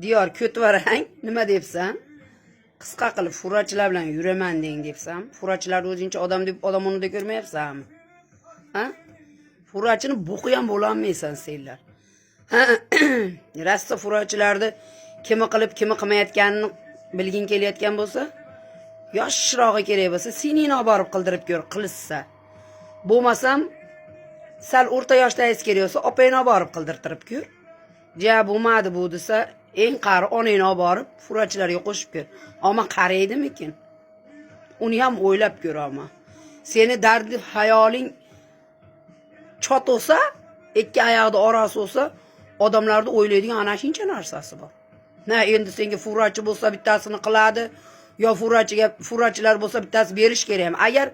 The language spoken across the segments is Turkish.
diyor ko'tvarang nima debsan qisqa qilib furachilar bilan yuraman deng debsan furachilarni o'zingcha odam deb odam o'rnida ko'rmayapsanmi? Ha? Furachini buqi ham bo'lolmaysan senlar. Ha, rosta furachilarni kimi qilib kimi qilmayotganini bilging kelayotgan bo'lsa yoshirog'i kerak bo'lsa seningni olib borib qildirib ko'r qilishsa. Bo'lmasam sal o'rta yoshdagiz kerak bo'lsa opangni olib borib qildirtirib ko'r. Bu desa eng qari onangni olib borib furachilarga qo'shib ko'r omma qaraydimikin uni ham o'ylab ko'r omma seni dardi hayoling chot bo'lsa ikki oyoqni orasi bo'lsa odamlarni o'ylaydigan ana shuncha narsasi bor na endi senga furachi bo'lsa bittasini qiladi yo furachiga furachilar bo'lsa bittasi berish kerak ham agar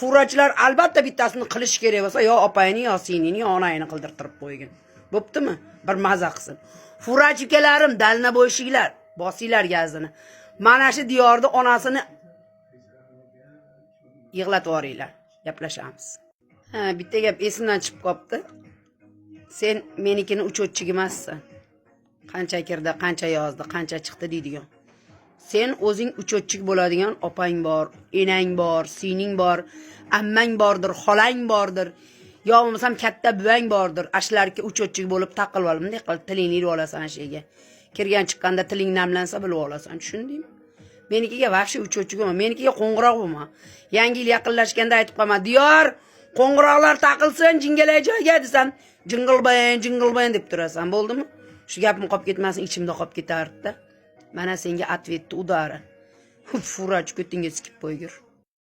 furachilar albatta bittasini qilish kerak bo'lsa yo opangni yo seningni yo onangni qildirtirib qo'ygin bo'ptimi? Bir maza qilsin furachi ukalarim dalna bo'lishinglar bosinglar gazini mana shu diyorni onasini yig'latib yuboringlar gaplashamiz. Ha bitta gap esimdan chiqib qolibdi sen menikini uchotchik emassan. Qancha kirdi qancha yozdi qancha chiqdi deydigan. Sen o'zing uchotchik bo'ladigan opang bor enang bor singling bor ammang bordir xolang bordir yo bo'lmasam katta buvang bordir. Ashlarga uchotchik bo'lib taqilib ol bunday qilib tilingni ilib olasan ana shu yerga kirgan chiqqanda tiling namlansa bilib olasan. Tushundingmi? Menikiga вообще uchotchik bo'lma. Menikiga qo'ng'iroq bo'lma. Yangi yil yaqinlashganda aytib qolaman diyor qo'ng'iroqlar taqilsin jingalak joyga desam jing'ilbayin jing'ilbayin deb turasan. Bo'ldimi? Shu gapim qolib ketmasin ichimda qolib ketardida. Mana senga ответni udari. Furach ko'tingga sikib qo'ygur